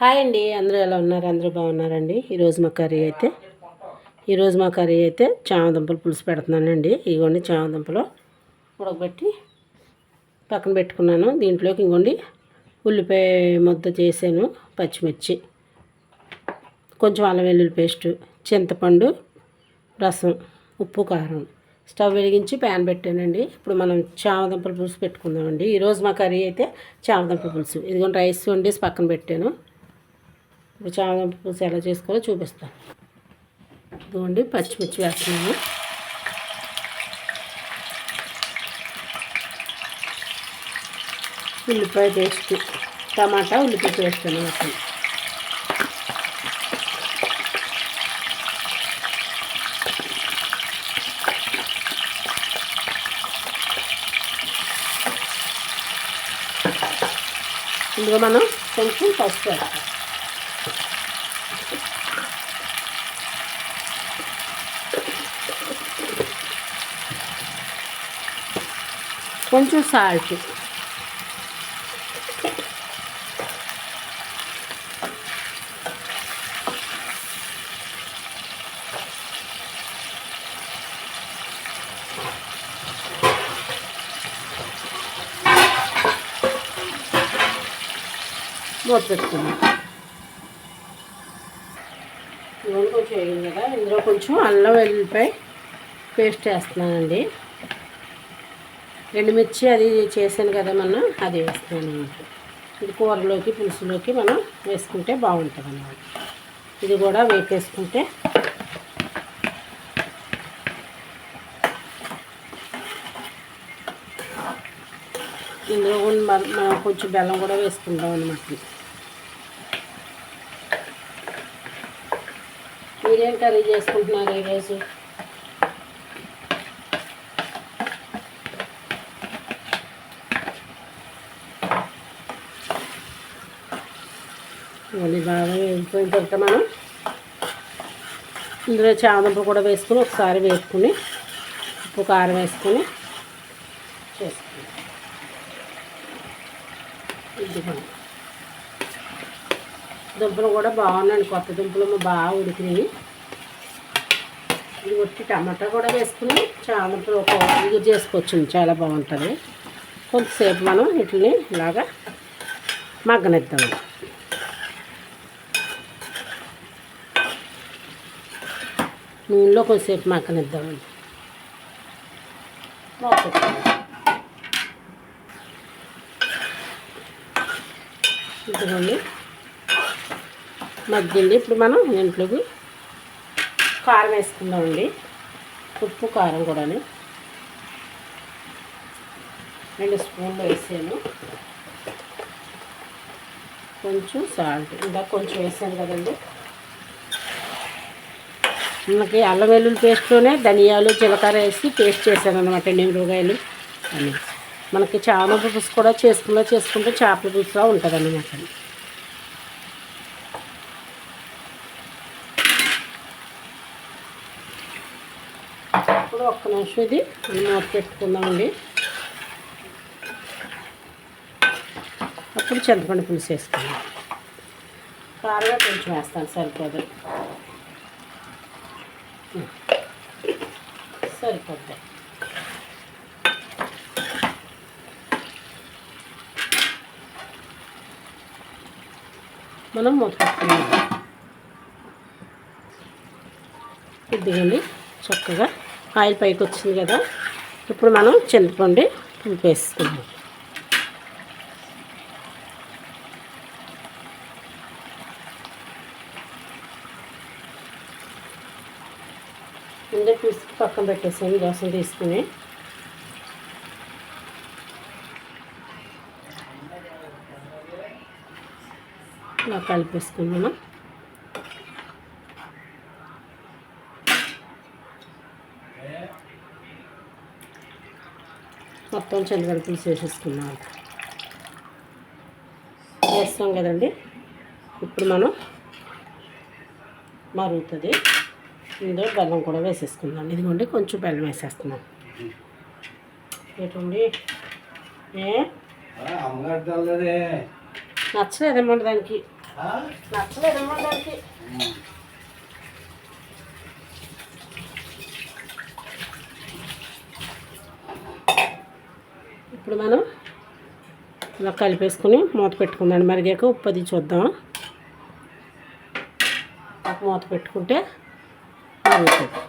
Hi అండి అందరూ ఎలా ఉన్నారు? అందరూ బాగున్నారండి? ఈరోజు మా కర్రీ అయితే ఈరోజు మా కర్రీ అయితే చామదుంపలు పులుసు పెడుతున్నానండి. ఇదిగోండి చామదుంపలు ఉడకబెట్టి పక్కన పెట్టుకున్నాను. దీంట్లోకి ఇంకోండి ఉల్లిపాయ ముద్ద చేశాను పచ్చిమిర్చి కొంచెం అల్లం వెల్లుల్లి పేస్టు చింతపండు రసం ఉప్పు కారం. స్టవ్ వెలిగించి ప్యాన్ పెట్టానండి. ఇప్పుడు మనం చామదుంపల పులుసు పెట్టుకుందామండి. ఈరోజు మా కర్రీ అయితే చామదుంపల పులుసు. ఇదిగోండి రైస్ వండేసి పక్కన పెట్టాను. ఇప్పుడు చామదుంప పులుసు ఎలా చేసుకోవాలో చూపిస్తాను. ఇదిగోండి పచ్చిమిర్చి వేస్తున్నాము ఉల్లిపాయ పేస్ట్ టమాటా ఉల్లిపాయ పేస్ట్ అనమాట ఇందులో మనం కొంచెం పసుపు వేస్తాం. కొంచెం సాల్ట్ మూత పెట్టుకున్నాం ఇవన్నీ కొంచెం వేగింది కదా ఇందులో కొంచెం అల్లం వెల్లిపాయ పేస్ట్ వేస్తున్నానండి ఎండుమిర్చి అది చేశాను కదా మనం అది వేస్తున్నాను ఇది కూరలోకి పులుసులోకి మనం వేసుకుంటే బాగుంటుంది అన్నమాట ఇది కూడా వేపేసుకుంటే ఇందులో మనం కొంచెం బెల్లం కూడా వేసుకుంటాం అన్నమాట. మీరేం కర్రీ చేసుకుంటున్నారు ఈరోజు? అది బాగా వేగిపోయిన తర్వాత మనం ఇందులో చామంపు కూడా వేసుకుని ఒకసారి వేసుకుని ఉప్పు కారం వేసుకొని చేసుకుంటాం ఇదిగోండి. దుంపలు కూడా బాగున్నాయండి. కొత్త దుంపలు బాగా ఉడికినాయి ఇది ఉట్టి టమాటా కూడా వేసుకుని చామంతులు ఒక ఇది చేసుకోవచ్చు. చాలా బాగుంటుంది. కొంతసేపు మనం వీటిని ఇలాగా మగ్గనిద్దాం. నూనెలో కొంతసేపు మగ్గనిద్దామండి ఇదిగోండి. మగ్గింది. ఇప్పుడు మనం ఇంట్లోకి కారం వేసుకుందామండి. ఉప్పు కారం కూడా రెండు స్పూన్లు వేసాను. కొంచెం సాల్ట్. ఇంకా కొంచెం వేసాను కదండి. మనకి అల్లం వెల్లుల్లి పేస్ట్లోనే ధనియాలు జీలకర్ర వేసి పేస్ట్ చేశాను అనమాట నిమ్మకాయలు అని. మనకి చేపల పులుసు కూడా చేసుకున్నా చేసుకుంటే చేపల పులుసులా ఉంటుంది అనమాట ఇప్పుడు ఒక్క నిమిషం ఇది మూత పెట్టుకుందామండి అప్పుడు చింతపండు పులుసు వేసుకుందాం. కారంగా కొంచెం వేస్తాను సరిపోదు. సరిపోద్ది. మనం మూత పెట్టుకుందాం ఇదిగండి చక్కగా ఆయిల్ పైకి వచ్చింది కదా ఇప్పుడు మనం చింతపండు పులుపు వేసుకున్నాం ముందే పీసుకు పక్కన పెట్టేసాను దోశలు తీసుకుని. ఇలా కలిపేసుకున్నాను మొత్తం చంద్రగడ పులుసు వేసేసుకున్నాం వేస్తాం కదండి. ఇప్పుడు మనం మరుగుతుంది. ఇందులో బెల్లం కూడా వేసేసుకుందాం. ఇదిగోండి కొంచెం బెల్లం వేసేస్తున్నాం. ఏంటండి? ఏ? నచ్చలేదన్నమాట దానికి. నచ్చలేదమ్మా దానికి. ఇప్పుడు మనం ఇలా కలిపేసుకుని మూత పెట్టుకుందాం. మరిగాక ఉప్పు అది చూద్దాం మూత పెట్టుకుంటే మరుగుతుంది.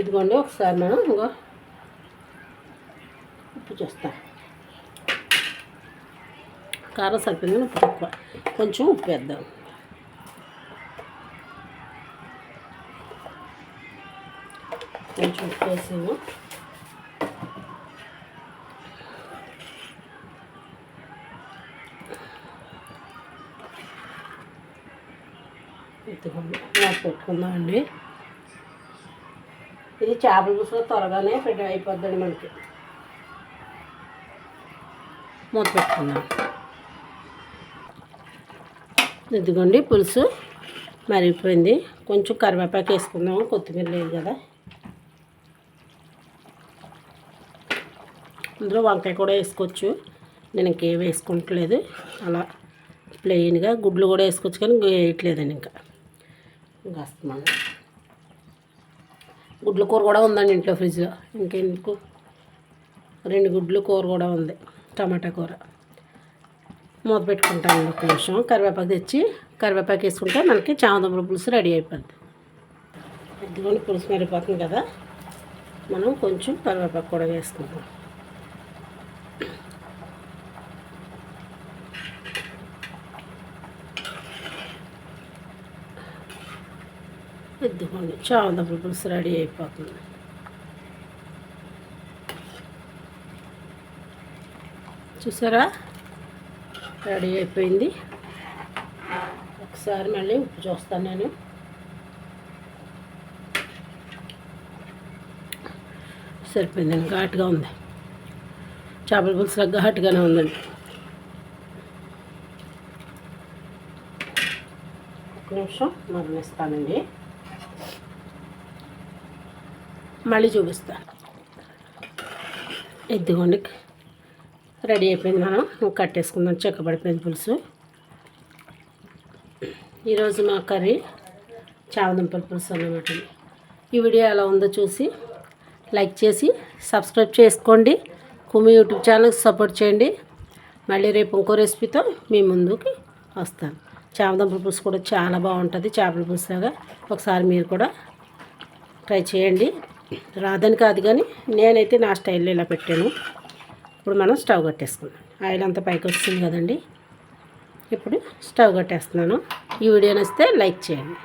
ఇదిగోండి ఒకసారి మనం ఇంకో ఉప్పు చూస్తాం. కారం సరిపోయింది ఉప్పు తక్కువ. కొంచెం ఉప్పు వేద్దాం. కొంచెం ఉప్పు వేసాము ఇదిగోండి పెట్టుకుందాం పెట్టుకుందామండి ఇది చేపల పులుసులో త్వరగానే పెట్టి అయిపోద్దండి మనకి. మూత పెట్టుకుందాం. ఇదిగోండి పులుసు మరిగిపోయింది. కొంచెం కరివేపాకు వేసుకుందాము కొత్తిమీర లేదు కదా. అందులో వంకాయ కూడా వేసుకోవచ్చు. నేను ఇంకేం వేసుకుంటలేదు. అలా ప్లెయిన్గా గుడ్లు కూడా వేసుకోవచ్చు కానీ వేయట్లేదండి ఇంకా. ఇంకా గుడ్ల కూర కూడా ఉందండి ఇంట్లో ఫ్రిడ్జ్లో. ఇంకెందుకు? రెండు గుడ్లు కూర కూడా ఉంది టమాటా కూర. మూత పెట్టుకుంటాను ఒక నిమిషం. కరివేపాకు తెచ్చి కరివేపాకు వేసుకుంటే మనకి చామదుంపల పులుసు రెడీ అయిపోద్ది. ఇదిగోని పులుసు మరిపోతుంది కదా. మనం కొంచెం కరివేపాకు కూడా వేసుకుంటాం ఇదిగోండి చామదుంపల పులుసు రెడీ అయిపోతుంది. చూసారా? రెడీ అయిపోయింది. ఒకసారి మళ్ళీ ఉప్పు చూస్తాను నేను. సరిపోయిందండి ఘాటుగా ఉంది. చేపల పులుసు ఘాటుగానే ఉందండి. ఒక నిమిషం మరణిస్తానండి మళ్ళీ చూపిస్తాను ఇదిగోండి. రెడీ అయిపోయింది మనం. కట్టేసుకుందాం చెక్కబడిపోయింది పులుసు. ఈరోజు మా కర్రీ చామదుంపల పులుసు అన్నమాట ఈ వీడియో ఎలా ఉందో చూసి లైక్ చేసి సబ్స్క్రైబ్ చేసుకోండి. కుమి యూట్యూబ్ ఛానల్కి సపోర్ట్ చేయండి. మళ్ళీ రేపు ఇంకో రెసిపీతో మీ ముందుకి వస్తాను. చామదుంపల పులుసు కూడా చాలా బాగుంటుంది. చేపల పులుసులాగా. ఒకసారి మీరు కూడా ట్రై చేయండి. రాదని కాదు కానీ నేనైతే నా స్టైల్లో ఇలా పెట్టాను. ఇప్పుడు మనం స్టవ్ కట్టేసుకుందాం. ఆయిల్ అంతా పైకి వస్తుంది కదండి. ఇప్పుడు స్టవ్ కట్టేస్తున్నాను. ఈ వీడియో నచ్చితే లైక్ చేయండి.